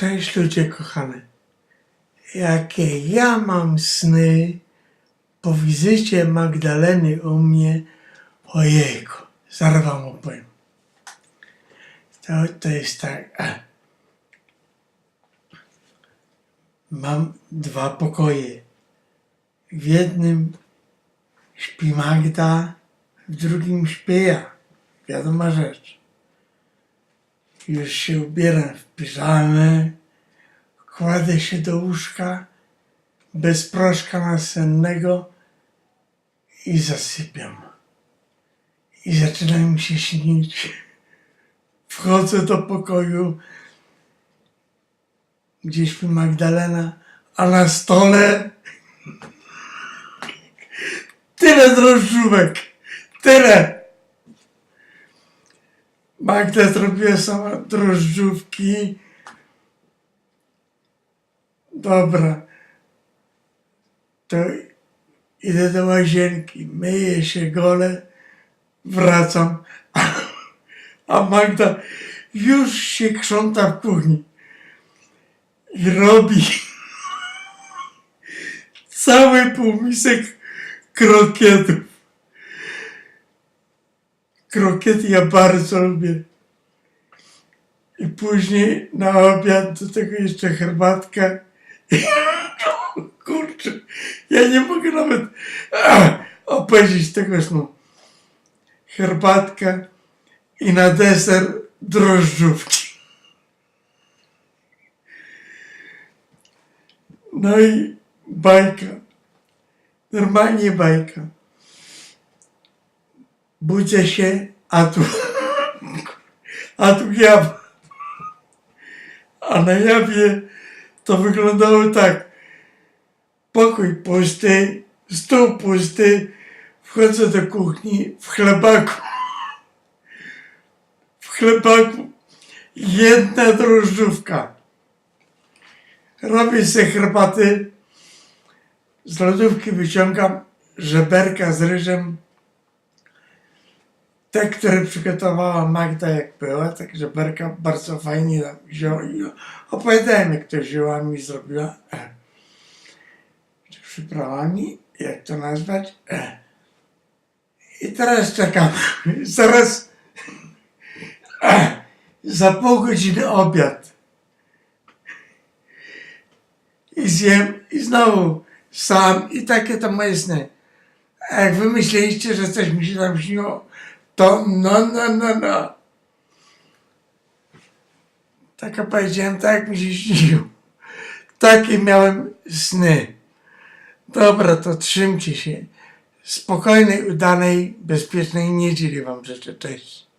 Cześć ludzie kochane. Jakie ja mam sny po wizycie Magdaleny u mnie. Ojejku, zaraz wam opowiem. To, to jest tak. Mam dwa pokoje. W jednym śpi Magda, w drugim śpię ja. Wiadoma rzecz. Już się ubieram w piżamę, kładę się do łóżka bez proszka nasennego i zasypiam. I zaczyna mi się śnić. Wchodzę do pokoju, gdzie śpi Magdalena, a na stole tyle drożdżówek, tyle. Magda zrobiła sama drożdżówki. Dobra. To idę do łazienki, myję się gole, wracam, a Magda już się krząta w kuchni i robi cały półmisek krokietów. Krokiety ja bardzo lubię. I później na obiad do tego jeszcze herbatka. Kurczę, ja nie mogę nawet ah, opowiedzieć tego snu. Herbatka i na deser drożdżówki. No i bajka. Normalnie bajka. Budzę się, a tu, a tu jaw. A na jawie to wyglądało tak. Pokój pusty, stół pusty, wchodzę do kuchni w chlebaku. W chlebaku jedna drożdżówka. Robię sobie herbaty, z lodówki wyciągam żeberka z ryżem, te, które przygotowała Magda jak była, tak żeberka bardzo fajnie nam wzięła i opowiadałem jak to ziołami zrobiła. E. Czy Przyprawami, jak to nazwać? E. I teraz czekam. Zaraz e. za pół godziny obiad. I zjem i znowu sam i takie to moje sny. A jak wy myśleliście, że coś mi się tam śniło, to no, no, no, no. Tak powiedziałem, tak mi się śniło. Takie miałem sny. Dobra, to trzymcie się. Spokojnej, udanej, bezpiecznej niedzieli wam życzę. Cześć.